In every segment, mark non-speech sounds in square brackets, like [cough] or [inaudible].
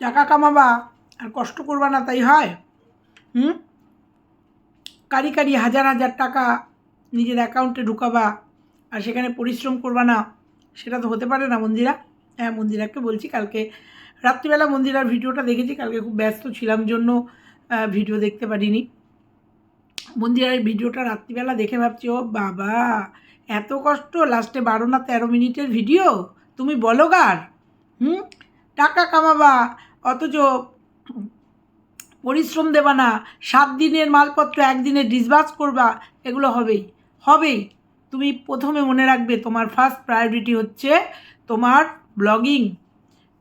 টাকা কামাবা আর কষ্ট করবা না, তাই হয়। হুম? কারি কারি হাজার হাজার টাকা নিজের অ্যাকাউন্টে ঢুকাবা আর সেখানে পরিশ্রম করবা না, সেটা তো হতে পারে না মন্দিরা। হ্যাঁ মন্দিরাকে বলছি কালকে, রাত্রিবেলা মন্দিরার ভিডিওটা দেখেছি, কালকে খুব ব্যস্ত ছিলাম জন্য ভিডিও দেখতে পারিনি। মন্দিরার ভিডিওটা রাত্রিবেলা দেখে ভাবছি, ও বাবা, এত কষ্ট, লাস্টে বারো না তেরো মিনিটের ভিডিও? তুমি বলো গার হুম? টাকা কামাবা অথচ পরিশ্রম দেবা না, সাত দিনের মালপত্র একদিনে ডিসবার্স করবা, এগুলো হবেই। হবেই। তুমি প্রথমে মনে রাখবে তোমার ফার্স্ট প্রায়োরিটি হচ্ছে তোমার ব্লগিং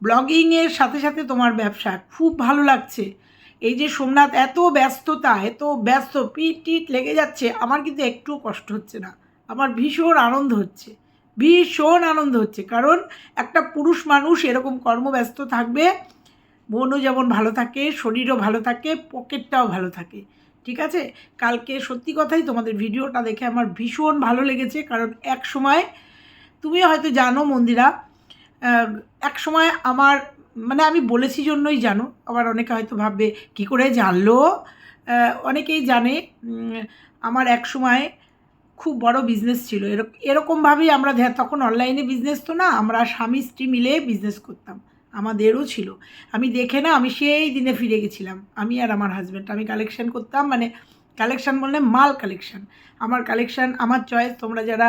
ব্লগিংয়ের সাথে সাথে তোমার ব্যবসা, খুব ভালো লাগছে। এই যে সোমনাথ, এত ব্যস্ততা, এত ব্যস্ত পিট টিট লেগে যাচ্ছে, আমার কিন্তু একটুও কষ্ট হচ্ছে না। আমার ভীষণ আনন্দ হচ্ছে। ভীষণ আনন্দ হচ্ছে, কারণ একটা পুরুষ মানুষ এরকম কর্মব্যস্ত থাকবে মনও যেমন ভালো থাকে, শরীরও ভালো থাকে পকেটটাও ভালো থাকে। ঠিক আছে? কালকে সত্যি কথাই তোমাদের ভিডিওটা দেখে আমার ভীষণ ভালো লেগেছে, কারণ এক সময় তুমি হয়তো জানো মন্দিরা এক সময় আমার মানে আমি বলেছি জন্যই জানো, আবার অনেকে হয়তো ভাববে, কি করে জানলো? অনেকেই জানে আমার এক সময় খুব বড় বিজনেস ছিল। এরকম এরকমভাবেই আমরা তখন অনলাইনে বিজনেস তো না, আমরা স্বামী স্ত্রী মিলে বিজনেস করতাম। আমাদেরও ছিল। আমি দেখে না, আমি সেই দিনে ফিরে গেছিলাম। আমি আর আমার হাজব্যান্ড আমি কালেকশন করতাম মানে কালেকশন বললে মাল কালেকশন আমার কালেকশন আমার চয়েস তোমরা যারা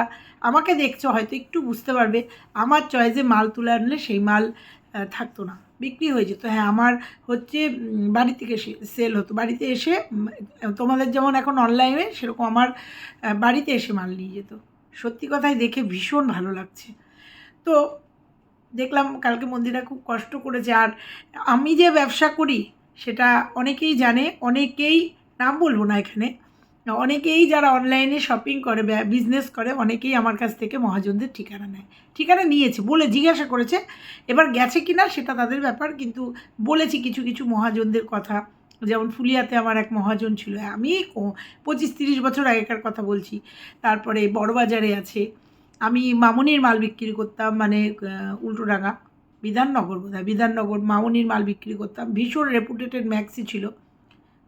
আমাকে দেখছ, হয়তো একটু বুঝতে পারবে, আমার চয়েসে মাল তুলে আনলে সেই মাল থাকতো না। বিক্রি হয়ে যেত। হ্যাঁ আমার হচ্ছে বাড়ি থেকে সেল হতো। বাড়িতে এসে তোমাদের যেমন এখন অনলাইনে সেরকম আমার বাড়িতে এসে মাল নিয়ে যেত। সত্যি কথাই দেখে ভীষণ ভালো লাগছে। তো দেখলাম কালকে মন্দিরা খুব কষ্ট করেছে। আর আমি যে ব্যবসা করি, সেটা অনেকেই জানে, অনেকেই নাম বলব না এখানে, অনেকেই যারা অনলাইনে শপিং করে বিজনেস করে, অনেকেই আমার কাছ থেকে মহাজনদের ঠিকানা নেয়। ঠিকানা নিয়েছে, বলে জিজ্ঞাসা করেছে, এবার গেছে কি না সেটা তাদের ব্যাপার, কিন্তু বলেছি কিছু কিছু মহাজনদের কথা। যেমন ফুলিয়াতে আমার এক মহাজন ছিল, আমি পঁচিশ, তিরিশ বছর আগেকার কথা বলছি। তারপরে বড়বাজারে আছে আমি মামনির মাল বিক্রি করতাম মানে আহ, উল্টোডাঙ্গা বিধাননগর বোধ হয় বিধাননগর মামনির মাল বিক্রি করতাম। ভীষণ রেপুটেটেড ম্যাক্সি ছিল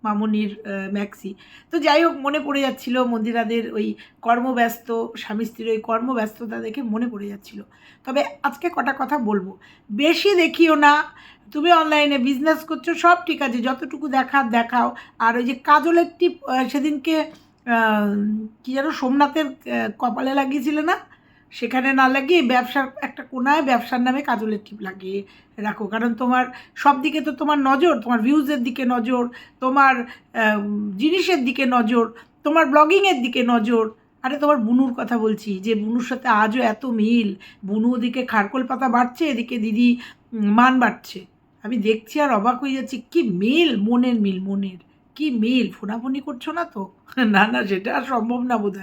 মামনির ম্যাক্সি তো যাই হোক মনে পড়ে যাচ্ছিল মন্দিরাদের ওই কর্মব্যস্ত স্বামী স্ত্রীর ওই কর্মব্যস্ততা দেখে মনে পড়ে যাচ্ছিল। তবে আজকে কটা কথা বলব। বেশি দেখিও না তুমি অনলাইনে বিজনেস করছ সব ঠিক আছে যতটুকু দেখার দেখাও। আর ওই যে কাজলের টিপ সেদিনকে কি যেন সোমনাথের কপালে লাগিয়েছিলে না? সেখানে না লাগিয়ে ব্যবসার, একটা কোনায় ব্যবসার নামে কাজলের টিপ লাগিয়ে রাখো। কারণ তোমার সব দিকে তো তোমার নজর, তোমার ভিউজের দিকে নজর, তোমার জিনিসের দিকে নজর, তোমার ব্লগিংয়ের দিকে নজর। আরে তোমার বুনুর কথা বলছি, যে বুনুর সাথে আজও এত মিল, বুনু ওদিকে খারকোল পাতা বাড়ছে, এদিকে দিদি মান বাড়ছে। আমি দেখছি আর অবাক হয়ে যাচ্ছি, কি মিল, মনের মিল, মনের। কি মিল, ফোনাফোনি করছ না তো? [laughs] না না, সেটা আর সম্ভব না বোধ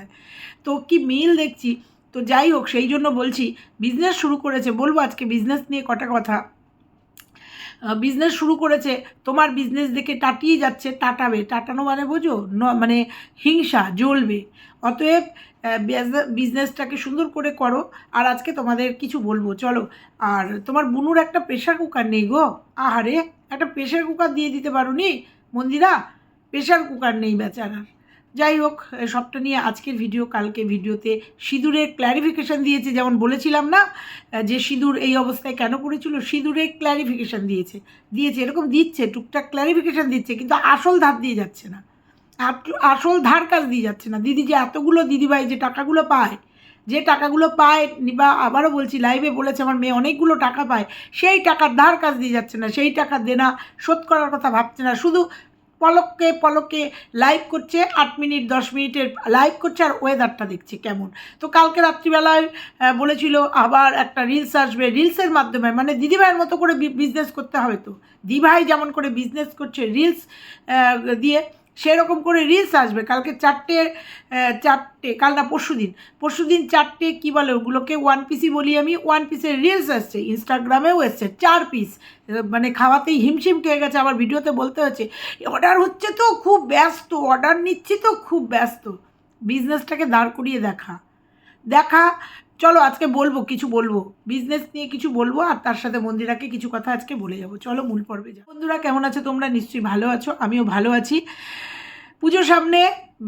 তো কি মিল দেখছি তো যাই হোক, সেই জন্য বলছি বিজনেস শুরু করেছে, বলব আজকে বিজনেস নিয়ে কটা কথা। বিজনেস শুরু করেছে, তোমার বিজনেস দেখে টাটিয়ে যাচ্ছে টাটাবে টাটানো মানে বোঝো? ন মানে হিংসা, জ্বলবে। অতএব বিজনেসটাকে সুন্দর করে করো। আর আজকে তোমাদের কিছু বলব, চলো। আর তোমার বুনুর একটা প্রেশার কুকার নেই গো। আহারে, একটা প্রেশার কুকার দিয়ে দিতে পারো নি মন্দিরা প্রেশার কুকার নেই বেচারার। যাই হোক সবটা নিয়ে আজকের ভিডিও কালকে ভিডিওতে সিঁদুরের ক্ল্যারিফিকেশান দিয়েছে, যেমন বলেছিলাম না, যে সিঁদুর এই অবস্থায় কেন করেছিল সিঁদুরের ক্ল্যারিফিকেশান দিয়েছে। দিয়েছে, এরকম দিচ্ছে, টুকটাক ক্ল্যারিফিকেশান দিচ্ছে, কিন্তু আসল ধার দিয়ে যাচ্ছে না। আসল ধার কাজ দিয়ে যাচ্ছে না। দিদি যে এতগুলো দিদিভাই যে টাকাগুলো পায়, যে টাকাগুলো পায়, বা আবারও বলছি লাইভে বলেছে আমার মেয়ে অনেকগুলো টাকা পায়, সেই টাকার ধার কাজ দিয়ে যাচ্ছে না, সেই টাকা দেনা শোধ করার কথা ভাবছে না। শুধু পলককে পলকে লাইভ করছে আট মিনিট, দশ মিনিটের লাইভ করছে আর ওয়েদারটা দেখছে কেমন। তো কালকে রাত্রিবেলায় বলেছিল আবার একটা রিলস আসবে। রিলসের মাধ্যমে মানে দিদিভাইয়ের মতো করে বিজনেস করতে হবে তো। দিভাই যেমন করে বিজনেস করছে রিলস দিয়ে সেরকম করে রিলস আসবে। কালকে চারটে চারটে, কাল না পরশু দিন। পরশু দিন চারটে, কী বলে ওগুলোকে ওয়ান পিসই বলি আমি। ওয়ান পিসের রিলস আসছে ইনস্টাগ্রামেও এসছে, চার পিস মানে খাওয়াতেই হিমশিম খেয়ে গেছে আবার ভিডিওতে বলতে হচ্ছে। অর্ডার হচ্ছে তো খুব ব্যস্ত অর্ডার নিচ্ছি তো খুব ব্যস্ত। বিজনেসটাকে দাঁড় করিয়ে দেখা। দেখা চলো আজকে বলব, কিছু বলব। বিজনেস নিয়ে কিছু বলব আর তার সাথে মন্দিরাকে কিছু কথা আজকে বলে যাব। চলো মূল পর্বে যাও বন্ধুরা, কেমন আছো তোমরা? নিশ্চয়ই ভালো আছো, আমিও ভালো আছি। পুজোর সামনে,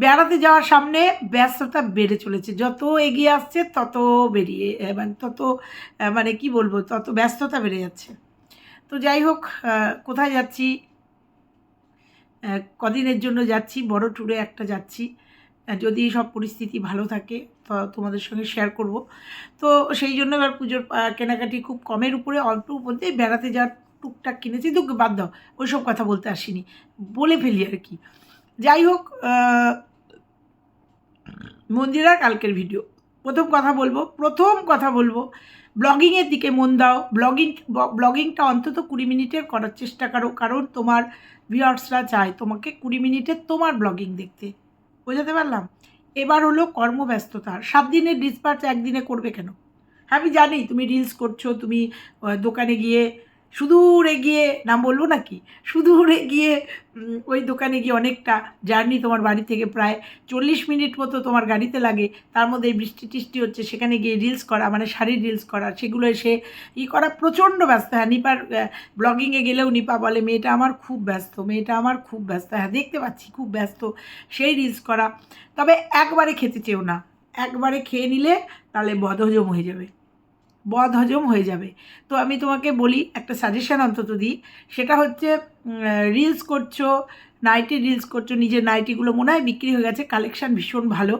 বেড়াতে যাওয়ার সামনে ব্যস্ততা বেড়ে চলেছে। যত এগিয়ে আসছে, তত বেরিয়ে মানে তত মানে কি বলব, তত ব্যস্ততা বেড়ে যাচ্ছে। তো যাই হোক কোথায় যাচ্ছি? কদিনের জন্য যাচ্ছি, বড় ট্যুরে একটা যাচ্ছি। যদি সব পরিস্থিতি ভালো থাকে, তো তোমাদের সঙ্গে শেয়ার করব। তো সেই জন্য এবার পুজোর কেনাকাটি খুব কমের উপরে অল্প মধ্যে বেড়াতে যাওয়ার টুকটাক কিনেছি। তো বাদ দাও, ওইসব কথা বলতে আসিনি। বলে ফেলি আর কি। যাই হোক মন্দিরা কালকের ভিডিও প্রথম কথা বলব, প্রথম কথা বলব ব্লগিংয়ের দিকে মন দাও। ব্লগিং ব্লগিংটা অন্তত কুড়ি মিনিটের করার চেষ্টা করো। কারণ তোমার ভিউয়ার্সরা চায় তোমাকে কুড়ি মিনিটের তোমার ব্লগিং দেখতে। বোঝাতে পারলাম? এবার হলো কর্মব্যস্ততা। সাত দিনের ডিসপার্চ একদিনে করবে কেন? আমি জানি তুমি রিলস করছ, তুমি দোকানে গিয়ে সুদূরে গিয়ে নাম বলব নাকি? সুদূরে গিয়ে ওই দোকানে গিয়ে অনেকটা জার্নি তোমার বাড়ি থেকে প্রায় চল্লিশ মিনিট মতো তোমার গাড়িতে লাগে। তার মধ্যে বৃষ্টি টিষ্টি হচ্ছে, সেখানে গিয়ে রিলস করা মানে শাড়ির রিলস করা, সেগুলো এসে ই করা প্রচণ্ড ব্যস্ত। হ্যাঁ নিপার ব্লগিংয়ে গেলেও নিপা বলে, মেয়েটা আমার খুব ব্যস্ত, মেয়েটা আমার খুব ব্যস্ত। হ্যাঁ দেখতে পাচ্ছি, খুব ব্যস্ত। সেই রিলস করা। তবে একবারে খেতে চেও না। একবারে খেয়ে নিলে তাহলে বদহজম হয়ে যাবে। বদ হজম হয়ে যাবে। তো আমি তোমাকে বলি, একটা সাজেশন অন্তত দিই। সেটা হচ্ছে রিলস করছ নাইটি রিলস করছ, নিজের নাইটিগুলো মনে হয় বিক্রি হয়ে গেছে কালেকশান ভীষণ ভালো।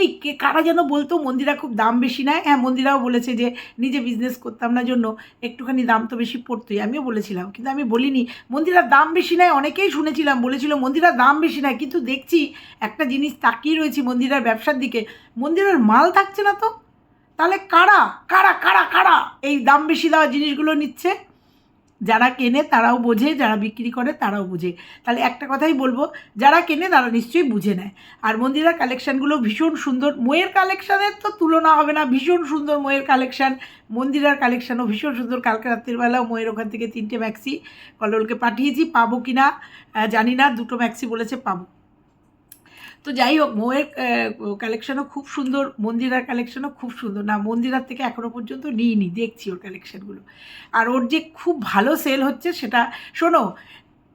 এই কে, কারা যেন বলতো মন্দিরা খুব দাম বেশি নেয়? হ্যাঁ মন্দিরাও বলেছে যে নিজে বিজনেস করতাম না জন্য একটুখানি দাম তো বেশি পড়তোই। আমিও বলেছিলাম, কিন্তু আমি বলিনি। মন্দিরার দাম বেশি নেয়, অনেকেই শুনেছিলাম, বলেছিল মন্দিরার দাম বেশি নেয়, কিন্তু দেখছি একটা জিনিস তাকিয়ে রয়েছি মন্দিরার ব্যবসার দিকে। মন্দিরের মাল থাকছে না তো? তাহলে কারা কারা কারা কারা এই দাম বেশি দেওয়া জিনিসগুলো নিচ্ছে? যারা কেনে তারাও বোঝে, যারা বিক্রি করে তারাও বুঝে। তাহলে একটা কথাই বলব, যারা কেনে তারা নিশ্চয়ই বুঝে নেয়। আর মন্দিরার কালেকশানগুলো ভীষণ সুন্দর। ময়ের কালেকশানের তো তুলনা হবে না, ভীষণ সুন্দর ময়ের কালেকশান মন্দিরার কালেকশানও ভীষণ সুন্দর। কালকে রাত্রিবেলাও ময়ের ওখান থেকে তিনটে ম্যাক্সি কললকে পাঠিয়েছি। পাবো কি না জানি না, দুটো ম্যাক্সি বলেছে, পাবো। তো যাই হোক, মোয়ের কালেকশনও খুব সুন্দর, মন্দিরার কালেকশনও খুব সুন্দর। না, মন্দিরার থেকে এখনও পর্যন্ত নিইনি, দেখছি ওর কালেকশনগুলো আর ওর যে খুব ভালো সেল হচ্ছে সেটা, শোনো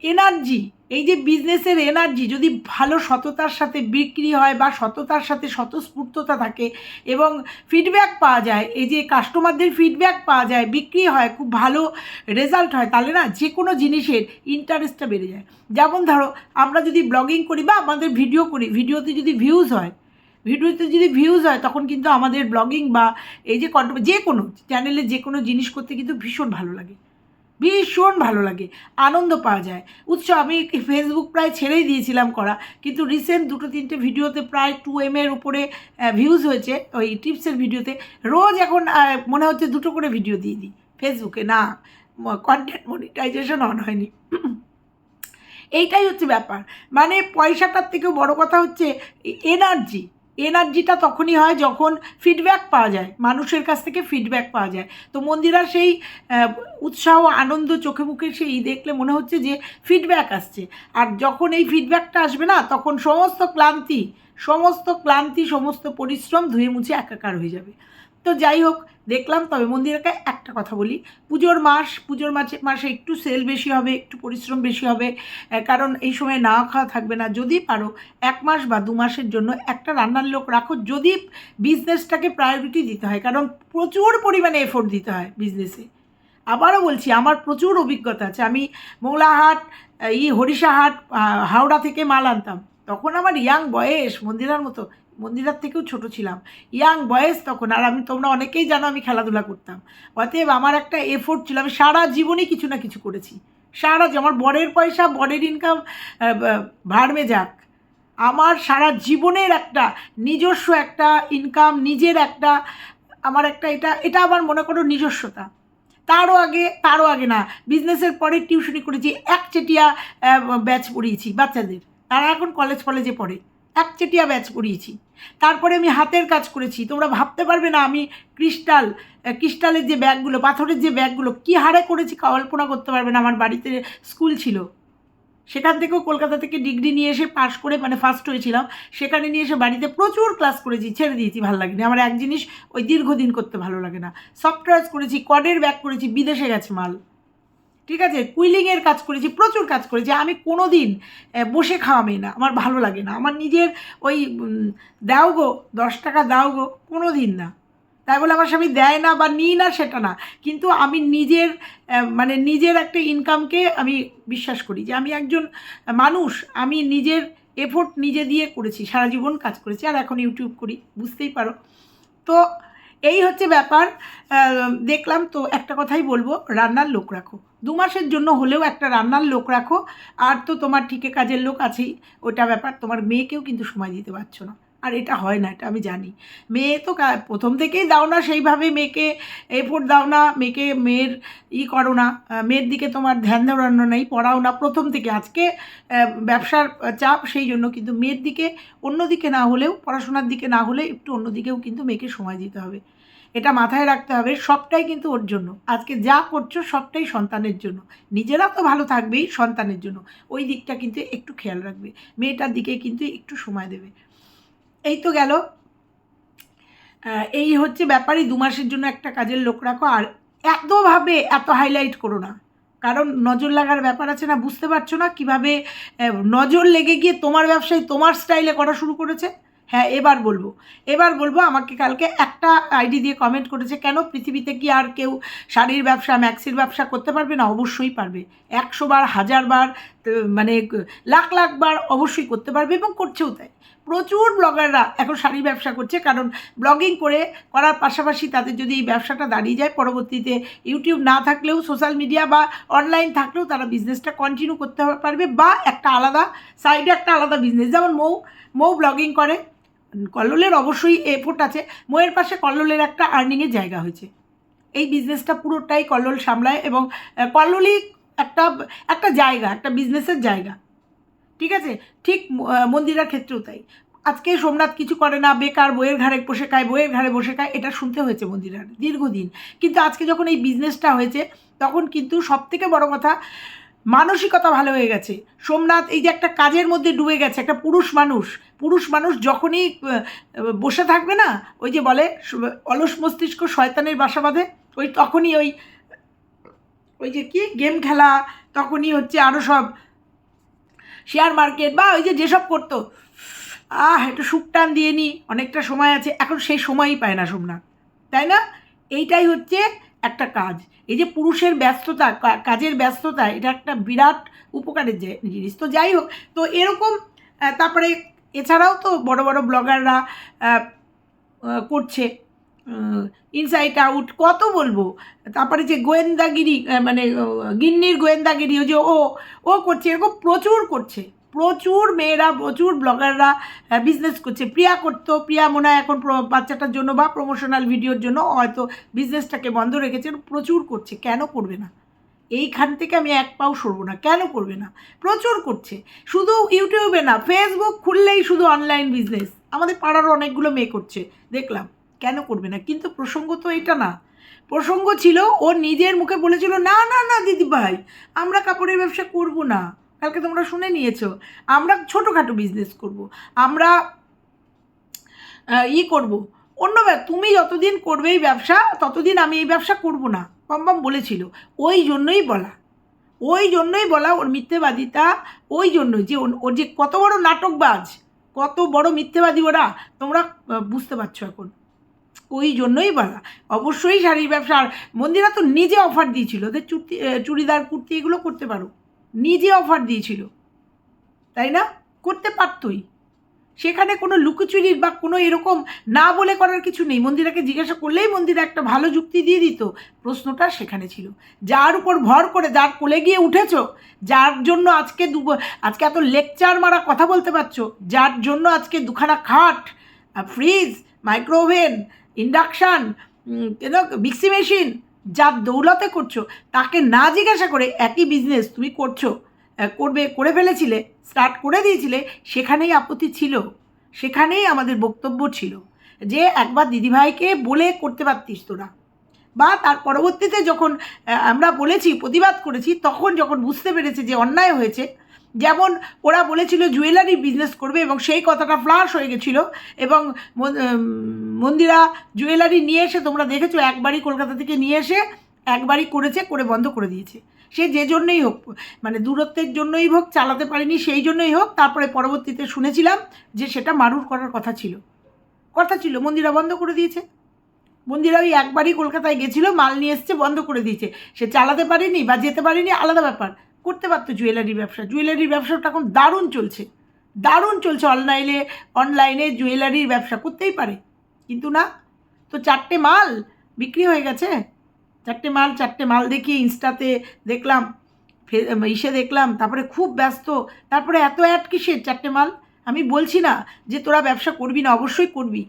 এনার্জি, এই যে বিজনেসের এনার্জি, যদি ভালো সততার সাথে বিক্রি হয় বা সততার সাথে স্বতঃস্ফূর্ততা থাকে এবং ফিডব্যাক পাওয়া যায়, এই যে কাস্টমারদের ফিডব্যাক পাওয়া যায়, বিক্রি হয়, খুব ভালো রেজাল্ট হয়, তাহলে না যে কোনো জিনিসের ইন্টারেস্টটা বেড়ে যায়। যেমন ধরো, আমরা যদি ব্লগিং করি বা আমাদের ভিডিও করি ভিডিওতে যদি ভিউজ হয় ভিডিওতে যদি ভিউজ হয়, তখন কিন্তু আমাদের ব্লগিং বা এই যে যে কোনো চ্যানেলে যে কোনো জিনিস করতে কিন্তু ভীষণ ভালো লাগে। ভীষণ ভালো লাগে, আনন্দ পাওয়া যায়। উৎস, আমি ফেসবুক প্রায় ছেড়েই দিয়েছিলাম করা, কিন্তু রিসেন্ট দুটো তিনটে ভিডিওতে প্রায় টু এম এর উপরে ভিউজ হয়েছে, ওই টিপসের ভিডিওতে। রোজ এখন মনে হচ্ছে দুটো করে ভিডিও দিয়ে দিই ফেসবুকে না কন্টেন্ট মনিটাইজেশন অন হয়নি। এইটাই হচ্ছে ব্যাপার। মানে পয়সাটার থেকেও বড় কথা হচ্ছে এনার্জি এনার্জিটা তখনই হয় যখন ফিডব্যাক পাওয়া যায়, মানুষের কাছ থেকে ফিডব্যাক পাওয়া যায়। তো মন্দিরা সেই উৎসাহ, আনন্দ, চোখে মুখে সেই দেখলে মনে হচ্ছে যে ফিডব্যাক আসছে। আর যখন এই ফিডব্যাকটা আসবে না, তখন সমস্ত ক্লান্তি সমস্ত ক্লান্তি, সমস্ত পরিশ্রম ধুয়ে মুছে একাকার হয়ে যাবে। তো যাই হোক, দেখলাম, তবে মন্দিরাকে একটা কথা বলি। পুজোর মাস, পুজোর মাসে মাসে একটু সেল বেশি হবে, একটু পরিশ্রম বেশি হবে কারণ এই সময় না খাওয়া থাকবে না। যদি পারো, এক মাস বা দু মাসের জন্য একটা রান্নার লোক রাখো, যদি বিজনেসটাকে প্রায়োরিটি দিতে হয়, কারণ প্রচুর পরিমাণে এফোর্ট দিতে হয় বিজনেসে আবারও বলছি, আমার প্রচুর অভিজ্ঞতা আছে। আমি মোংলাহাট ই হরিষাহাট হাওড়া থেকে মাল আনতাম। তখন আমার ইয়াং বয়স, মন্দিরার মতো, মন্দিরার থেকেও ছোট ছিলাম। ইয়াং বয়স তখন, আর আমি, তোমরা অনেকেই জানো আমি খেলাধুলা করতাম। অতএব আমার একটা এফোর্ট ছিল, আমি সারা জীবনই কিছু না কিছু করেছি। সারা আমার বরের পয়সা, বরের ইনকাম ভাড়মে যাক। আমার সারা জীবনের একটা নিজস্ব একটা ইনকাম নিজের একটা, আমার একটা এটা এটা আমার মনে করো নিজস্বতা। তারও আগে তারও আগে না বিজনেসের পরে টিউশনি করেছি, একচেটিয়া ব্যাচ পড়িয়েছি বাচ্চাদের। তারা এখন কলেজ ফলেজে পড়ে। একচেটিয়া ব্যাচ পড়িয়েছি তারপরে আমি হাতের কাজ করেছি। তোমরা ভাবতে পারবে না, আমি ক্রিস্টাল ক্রিস্টালের যে ব্যাগগুলো পাথরের যে ব্যাগগুলো কী হারে করেছি কল্পনা করতে পারবে না। আমার বাড়িতে স্কুল ছিল। সেখান থেকেও কলকাতা থেকে ডিগ্রি নিয়ে এসে পাশ করে মানে ফার্স্ট হয়েছিলাম। সেখানে নিয়ে এসে বাড়িতে প্রচুর ক্লাস করেছি, ছেড়ে দিয়েছি, ভালো লাগেনি। আমার এক জিনিস ওই দীর্ঘদিন করতে ভালো লাগে না। সফটওয়্যার করেছি কডের ব্যাগ করেছি, বিদেশে গেছে মাল। ঠিক আছে? কুইলিংয়ের কাজ করেছি, প্রচুর কাজ করেছি। আমি কোনো দিন বসে খাওয়া মেয়ে না। আমার ভালো লাগে না। আমার নিজের ওই দাও গো, দশ টাকা দাও গো কোনো দিন না। তাই বলে আমার স্বামী দেয় না বা নিই না সেটা না। কিন্তু আমি নিজের মানে নিজের একটা ইনকামকে আমি বিশ্বাস করি যে আমি একজন মানুষ, আমি নিজের এফোর্ট নিজে দিয়ে করেছি, সারা জীবন কাজ করেছি, আর এখন ইউটিউব করি, বুঝতেই পারো। তো এই হচ্ছে ব্যাপার। দেখলাম তো একটা কথাই বলব, রান্নার লোক রাখো। দু মাসের জন্য হলেও একটা রান্নার লোক রাখো। আর তো তোমার ঠিকে কাজের লোক আছেই। ওটা ব্যাপার, তোমার মেয়েকেও কিন্তু সময় দিতে পারছ না। আর এটা হয় না, এটা আমি জানি। মেয়ে তো প্রথম থেকেই দাও না সেইভাবে মেয়েকে, এফোর্ট দাও না, মেয়েকে মেয়ের ই করো না। মেয়ের দিকে তোমার ধ্যান দেওয়ানো নেই, পড়াও না প্রথম থেকে। আজকে ব্যবসার চাপ সেই জন্য কিন্তু মেয়ের দিকে, অন্যদিকে না হলেও, পড়াশোনার দিকে না হলে একটু অন্যদিকেও কিন্তু মেয়েকে সময় দিতে হবে। এটা মাথায় রাখতে হবে, সবটাই কিন্তু ওর জন্য। আজকে যা করছ সবটাই সন্তানের জন্য। নিজেরা তো ভালো থাকবেই সন্তানের জন্য। ওই দিকটা কিন্তু একটু খেয়াল রাখবে। মেয়েটার দিকে কিন্তু একটু সময় দেবে। এই তো গেল। এই হচ্ছে ব্যাপারই, দু মাসের জন্য একটা কাজের লোক রাখো আর এতভাবে এত হাইলাইট করো না। কারণ নজর লাগার ব্যাপার আছে না, বুঝতে পারছ না কীভাবে নজর লেগে গিয়ে তোমার ব্যবসায় তোমার স্টাইলে করা শুরু করেছে। হ্যাঁ এবার বলব। এবার বলব আমাকে কালকে একটা আইডি দিয়ে কমেন্ট করেছে, কেন পৃথিবীতে কি আর কেউ শাড়ির ব্যবসা, ম্যাক্সির ব্যবসা করতে পারবে না? অবশ্যই পারবে। একশো বার, হাজার বার মানে লাখ লাখ বার অবশ্যই করতে পারবে এবং করছেও তাই। প্রচুর ব্লগাররা এখন শাড়ির ব্যবসা করছে, কারণ ব্লগিং করে করার পাশাপাশি তাদের যদি এই ব্যবসাটা দাঁড়িয়ে যায়, পরবর্তীতে ইউটিউব না থাকলেও সোশ্যাল মিডিয়া বা অনলাইন থাকলেও তারা বিজনেসটা কন্টিনিউ করতে পারবে বা একটা আলাদা সাইডে একটা আলাদা বিজনেস যেমন মৌ মৌ ব্লগিং করে। কল্লোলের অবশ্যই এফোর্ট আছে। মৌয়ের পাশে কল্লোলের একটা আর্নিংয়ের জায়গা হয়েছে। এই বিজনেসটা পুরোটাই কল্লোল সামলায় এবং কল্লোলই একটা একটা জায়গা, একটা বিজনেসের জায়গা। ঠিক আছে? ঠিক মন্দিরার ক্ষেত্রেও তাই। আজকে সোমনাথ কিছু করে না, বেকার, বইয়ের ঘাড়ে বসে খায়, বইয়ের ঘাড়ে বসে খায়, এটা শুনতে হয়েছে মন্দিরার দীর্ঘদিন। কিন্তু আজকে যখন এই বিজনেসটা হয়েছে, তখন কিন্তু সব থেকে বড় কথা মানসিকতা ভালো হয়ে গেছে। সোমনাথ এই যে একটা কাজের মধ্যে ডুবে গেছে, একটা পুরুষ মানুষ পুরুষ মানুষ যখনই বসে থাকবে না, ওই যে বলে অলস মস্তিষ্ক শয়তানের বাসা বাঁধে, ওই তখনই ওই ওই যে কি, গেম খেলা, তখনই হচ্ছে আরও সব শেয়ার মার্কেট বা ওই যে যেসব করতো। আহ, একটু টান দিয়ে নি, অনেকটা সময় আছে, এখন সেই সময়ই পায় না সোমনাথ। তাই না? এইটাই হচ্ছে একটা কাজ। এই যে পুরুষের ব্যস্ততা কাজের ব্যস্ততা, এটা একটা বিরাট উপকারের জিনিস। তো যাই হোক, তো এরকম তারপরে এছাড়াও তো বড় বড় ব্লগাররা করছে ইনসাইট আউট কত বলব? তারপরে যে গোয়েন্দাগিরি মানে গিন্নির গোয়েন্দাগিরি যে ও ও করছে, এরকম প্রচুর করছে। প্রচুর মেয়েরা, প্রচুর ব্লগাররা বিজনেস করছে। প্রিয়া করতো, প্রিয়া মনে হয় এখন বাচ্চাটার জন্য বা প্রমোশনাল ভিডিওর জন্য হয়তো বিজনেসটাকে বন্ধ রেখেছে, প্রচুর করছে। কেন করবে না? এইখান থেকে আমি এক পাও সরবো না। কেন করবে না? প্রচুর করছে। শুধু ইউটিউবে না ফেসবুক খুললেই শুধু অনলাইন বিজনেস আমাদের পাড়ার অনেকগুলো মেয়ে করছে। দেখলাম, কেন করবে না? কিন্তু প্রসঙ্গ তো এটা না। প্রসঙ্গ ছিল, ও নিজের মুখে বলেছিল, না না না দিদি ভাই আমরা কাপড়ের ব্যবসা করব না। কালকে তোমরা শুনে নিয়েছো। আমরা ছোটোখাটো বিজনেস করব। আমরা ই করব। অন্য তুমি যতদিন করবে এই ব্যবসা, ততদিন আমি এই ব্যবসা করব না। পাম্পাম বলেছিল। ওই জন্যই বলা। ওই জন্যই বলা ওর মিথ্যেবাদিতা। ওই জন্যই যে ওর যে কত বড় নাটকবাজ, কত বড় মিথ্যেবাদী ওরা, তোমরা বুঝতে পারছ এখন। ওই জন্যই বলা। অবশ্যই শাড়ির ব্যবসা, আর মন্দিরা তো নিজে অফার দিয়েছিল। ওদের চুটি চুড়িদার, কুর্তি এগুলো করতে পারো। নিজে অফার দিয়েছিল। তাই না? করতে পারতই। সেখানে কোনো লুকোচুরির বা কোনো এরকম না বলে করার কিছু নেই। মন্দিরাকে জিজ্ঞাসা করলেই মন্দিরা একটা ভালো যুক্তি দিয়ে দিত। প্রশ্নটা সেখানে ছিল। যার উপর ভর করে যার কোলে গিয়ে উঠেছো, যার জন্য আজকে দু আজকে এত লেকচার মারা কথা বলতে পারছ, যার জন্য আজকে দুখানা খাট fridge micro oven induction mixie machine যার দৌলতে করছ, তাকে না জিজ্ঞাসা করে একই বিজনেস তুমি করছ। করবে, করে ফেলেছিলে স্টার্ট করে দিয়েছিলে, সেখানেই আপত্তি ছিল। সেখানেই আমাদের বক্তব্য ছিল যে, একবার দিদিভাইকে বলে করতে পারতিস তোরা। বা তার পরবর্তীতে যখন আমরা বলেছি, প্রতিবাদ করেছি, তখন যখন বুঝতে পেরেছে যে অন্যায় হয়েছে যেমন ওরা বলেছিল জুয়েলারি বিজনেস করবে এবং সেই কথাটা ফ্লাশ হয়ে গেছিল এবং মন- মন্দিরা জুয়েলারি নিয়ে এসে তোমরা দেখেছ, একবারই কলকাতা থেকে নিয়ে এসে একবারই করেছে, করে বন্ধ করে দিয়েছে। সে যে জন্যই হোক মানে দূরত্বের জন্যই হোক, চালাতে পারেনি, সেই জন্যই হোক, তারপরে পরবর্তীতে শুনেছিলাম যে সেটা মারুর করার কথা ছিল। কথা ছিল, মন্দিরা বন্ধ করে দিয়েছে। মন্দিরা ওই একবারই কলকাতায় গেছিল, মাল নিয়ে এসছে, বন্ধ করে দিয়েছে। সে চালাতে পারেনি বা যেতে পারেনি, আলাদা ব্যাপার। করতে পারতো জুয়েলারির ব্যবসা। জুয়েলারির ব্যবসাটা এখন দারুণ চলছে। দারুণ চলছে। অনলাইনে অনলাইনে জুয়েলারির ব্যবসা করতেই পারে। কিন্তু না, তো চারটে মাল বিক্রি হয়ে গেছে। চারটে মাল চারটে মাল দেখিয়ে ইনস্টাতে দেখলাম, ফে- ইসে দেখলাম, তারপরে খুব ব্যস্ত। তারপরে এত অ্যাড কিসের চারটে মাল? আমি বলছি না যে তোরা ব্যবসা করবি না, অবশ্যই করবি।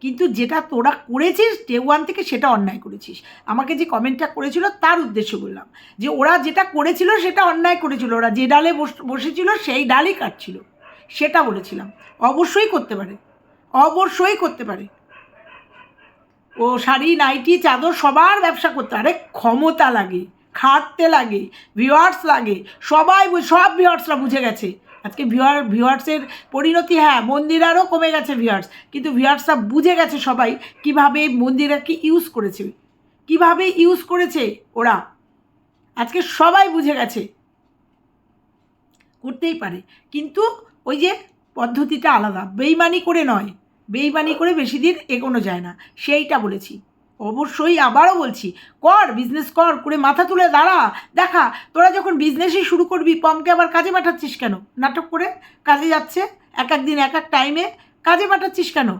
কিন্তু যেটা তোরা করেছিস ডে ওয়ান থেকে সেটা অন্যায় করেছিস। আমাকে যে কমেন্টটা করেছিল, তার উদ্দেশ্য বললাম। যে ওরা যেটা করেছিল, সেটা অন্যায় করেছিল। ওরা যে ডালে বস- বসেছিল, সেই ডালই কাটছিল। সেটা বলেছিলাম। অবশ্যই করতে পারে। অবশ্যই করতে পারে। ও শাড়ি, নাইটি, চাদর, সবার ব্যবসা করতে আরে ক্ষমতা লাগে, খাটতে লাগে ভিউয়ার্স লাগে। সবাই, সব ভিউয়ার্সরা বুঝে গেছে। আজকে ভিউয়ার, ভিউয়ার্সের পরিণতি হ্যাঁ মন্দিরারও কমে গেছে ভিউয়ার্স। কিন্তু ভিউয়ার্সরা বুঝে গেছে সবাই কীভাবে মন্দিরাকে ইউজ করেছে। কীভাবে ইউজ করেছে ওরা। আজকে সবাই বুঝে গেছে। করতেই পারে। কিন্তু ওই যে পদ্ধতিটা আলাদা। বেইমানি করে নয়। বেইমানি করে বেশি দিন এগোনো যায় না। সেইটা বলেছি। অবশ্যই আবারও বলছি, কর বিজনেস কর, করে মাথা তুলে দাঁড়া। দেখা, তোরা যখন বিজনেসই শুরু করবি, পমকে আবার কাজে পাঠাচ্ছিস কেন? নাটক করে কাজে যাচ্ছে, এক এক দিন, এক এক টাইমে কাজে পাঠাচ্ছিস কেন?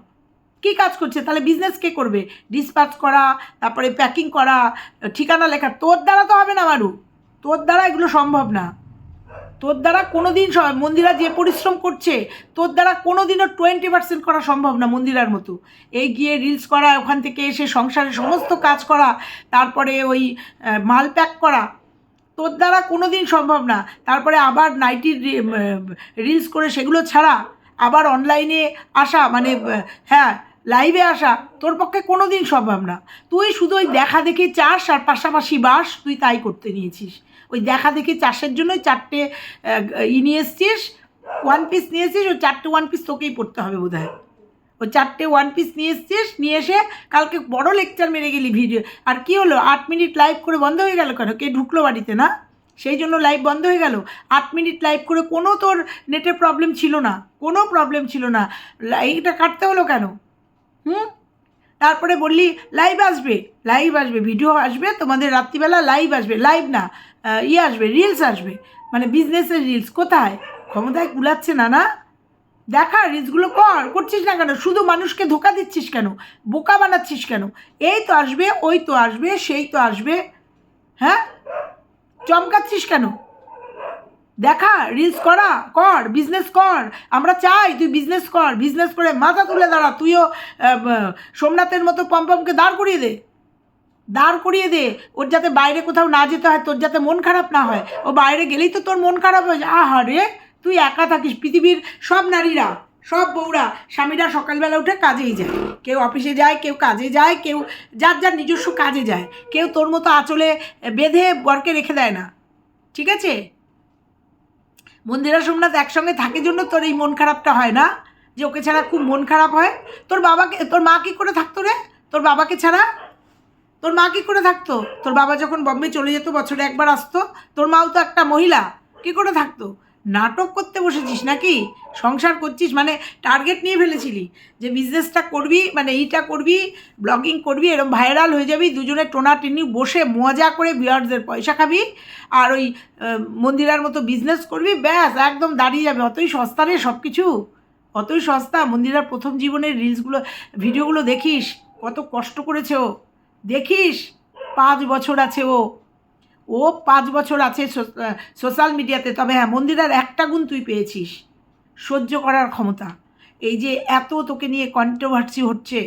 কী কাজ করছে? তাহলে বিজনেস কে করবে? ডিসপ্যাচ করা, তারপরে প্যাকিং করা, ঠিকানা লেখা, তোর দ্বারা তো হবে না মারু তোর দ্বারা এগুলো সম্ভব না। তোর দ্বারা কোনো দিন মন্দিরা যে পরিশ্রম করছে, তোর দ্বারা কোনো দিনও টোয়েন্টি পার্সেন্ট করা সম্ভব না মন্দিরার মতো। এই গিয়ে রিলস করা, ওখান থেকে এসে সংসারে সমস্ত কাজ করা, তারপরে ওই মাল প্যাক করা, তোর দ্বারা কোনো দিন সম্ভব না। তারপরে আবার নাইটির রিলস করে সেগুলো ছাড়া, আবার অনলাইনে আসা মানে হ্যাঁ লাইভে আসা, তোর পক্ষে কোনো দিন সম্ভব না। তুই শুধু ওই দেখা দেখি চাষ আর পাশাপাশি বাস, তুই তাই করতে নিয়েছিস। ওই দেখা দেখি চাষের জন্যই চারটে ই নিয়ে এসছিস ওয়ান পিস নিয়ে এসছিস, ওই চারটে ওয়ান পিস তোকেই পড়তে হবে বোধ হয় ওই চারটে ওয়ান পিস নিয়ে এসছিস, নিয়ে এসে কালকে বড় লেকচার মেরে গেলি ভিডিও আর কি হলো, আট মিনিট লাইভ করে বন্ধ হয়ে গেল কেন? কে ঢুকলো বাড়িতে না? সেই জন্য লাইভ বন্ধ হয়ে গেল। আট মিনিট লাইভ করে কোনো তোর নেটের প্রবলেম ছিল না, কোনো প্রবলেম ছিল না। এইটা কাটতে হলো কেন? হুম? তারপরে বললি লাইভ আসবে লাইভ আসবে ভিডিও আসবে, তোমাদের রাত্রিবেলা লাইভ আসবে লাইভ না ইয়ে আসবে রিলস আসবে। মানে বিজনেসের রিলস কোথায়? ক্ষমতায় কুলাচ্ছে না না দেখা রিলসগুলো কর, করছিস না কেন? শুধু মানুষকে ধোকা দিচ্ছিস কেন? বোকা বানাচ্ছিস কেন? এই তো আসবে, ওই তো আসবে, সেই তো আসবে। হ্যাঁ? চমকাচ্ছিস কেন? দেখা রিলস করা, কর বিজনেস কর, আমরা চাই তুই বিজনেস কর বিজনেস করে মাথা তুলে দাঁড়া, তুইও সোমনাথের মতো পম্পমকে দাঁড় করিয়ে দে। দাঁড় করিয়ে দে, ওর যাতে বাইরে কোথাও না যেতে হয়, তোর যাতে মন খারাপ না হয়। ও বাইরে গেলেই তো তোর মন খারাপ হয়ে যায়। আহা রে, তুই একা থাকিস, পৃথিবীর সব নারীরা, সব বউরা, স্বামীরা সকালবেলা উঠে কাজেই যায়। কেউ অফিসে যায়, কেউ কাজে যায়, কেউ যার যার নিজস্ব কাজে যায়। কেউ তোর মতো আঁচলে বেঁধে বরকে রেখে দেয় না। ঠিক আছে? মন্দিরা সোমনাথ একসঙ্গে থাকে জন্য তোর এই মন খারাপটা হয় না? যে ওকে ছাড়া খুব মন খারাপ হয়? তোর বাবাকে, তোর মা কী করে থাকতো রে? তোর বাবাকে ছাড়া? তোর মা কী করে থাকতো? তোর বাবা যখন বম্বে চলে যেত, বছরে একবার আসতো। তোর মাও তো একটা মহিলা, কী করে থাকতো? নাটক করতে বসেছিস নাকি? সংসার করছিস? মানে টার্গেট নিয়ে ফেলেছিলি যে বিজনেসটা করবি মানে এইটা করবি ব্লগিং করবি এরকম ভাইরাল হয়ে যাবি, দুজনে টোনা টেনি বসে মজা করে বিয়ার্সদের পয়সা খাবি আর ওই মন্দিরার মতো বিজনেস করবি, ব্যাস, একদম দাঁড়িয়ে যাবে। অতই সস্তা রে সব কিছু অতই সস্তা। মন্দিরার প্রথম জীবনের রিলসগুলো ভিডিওগুলো দেখিস, কত কষ্ট করেছে ও। দেখিস, পাঁচ বছর আছে ও। ও পাঁচ বছর আছে সোশ্যাল মিডিয়াতে তবে হ্যাঁ মন্দিরার একটা গুণ তুই পেয়েছিস, সহ্য করার ক্ষমতা। এই যে এত তোকে নিয়ে কন্ট্রোভার্সি হচ্ছে,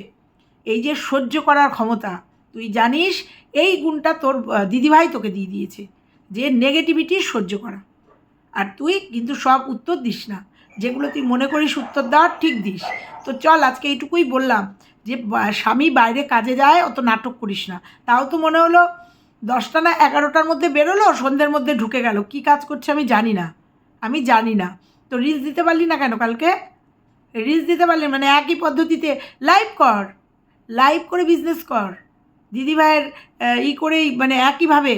এই যে সহ্য করার ক্ষমতা, তুই জানিস এই গুণটা তোর দিদিভাই তোকে দিয়ে দিয়েছে, যে নেগেটিভিটি সহ্য করা। আর তুই কিন্তু সব উত্তর দিস না, যেগুলো তুই মনে করিস উত্তর দেওয়ার ঠিক দিস। তো চল, আজকে এইটুকুই বললাম যে স্বামী বাইরে কাজে যায়, অত নাটক করিস না। তাও তো মনে হলো দশটা না এগারোটার মধ্যে বেরোলো, সন্ধ্যের মধ্যে ঢুকে গেল। কি কাজ করছে আমি জানি না। আমি জানি না। তো রিলস দিতে পারলি না কেন কালকে? রিলস দিতে পারলি মানে একই পদ্ধতিতে লাইভ কর। লাইভ করে বিজনেস কর। দিদিভাইয়ের ই করেই মানে একইভাবে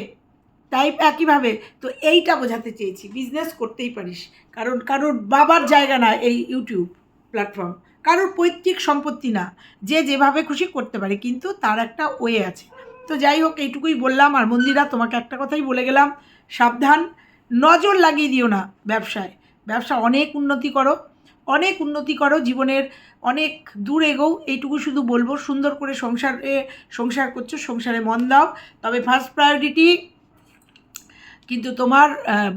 টাইপ একইভাবে। তো এইটা বোঝাতে চেয়েছি। বিজনেস করতেই পারিস। কারণ কারোর বাবার জায়গা না এই ইউটিউব প্ল্যাটফর্ম কারোর পৈতৃক সম্পত্তি না। যে যেভাবে খুশি করতে পারে, কিন্তু তার একটা ওয়ে আছে। তো যাই হোক, এইটুকুই বললাম আর মন্দিরা, তোমাকে একটা কথাই বলে গেলাম, সাবধান, নজর লাগিয়ে দিও না ব্যবসায়। ব্যবসা অনেক উন্নতি করো, অনেক উন্নতি করো, জীবনের অনেক দূর এগোও, এইটুকু শুধু বলব, সুন্দর করে সংসারে, সংসার করছ, সংসারে মন দাও। তবে ফার্স্ট প্রায়োরিটি কিন্তু তোমার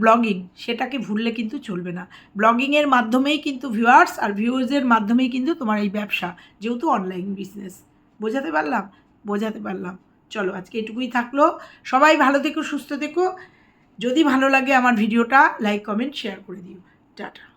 ব্লগিং সেটাকে ভুললে কিন্তু চলবে না। ব্লগিংয়ের মাধ্যমেই কিন্তু ভিউয়ার্স আর ভিউজের মাধ্যমেই কিন্তু তোমার এই ব্যবসা, যেহেতু অনলাইন বিজনেস বোঝাতে পারলাম? বোঝাতে পারলাম। চলো, আজকে এটুকুই থাকল। সবাই ভালো থেকো, সুস্থ থেকো। যদি ভালো লাগে আমার ভিডিওটা লাইক কমেন্ট শেয়ার করে দিও। টাটা।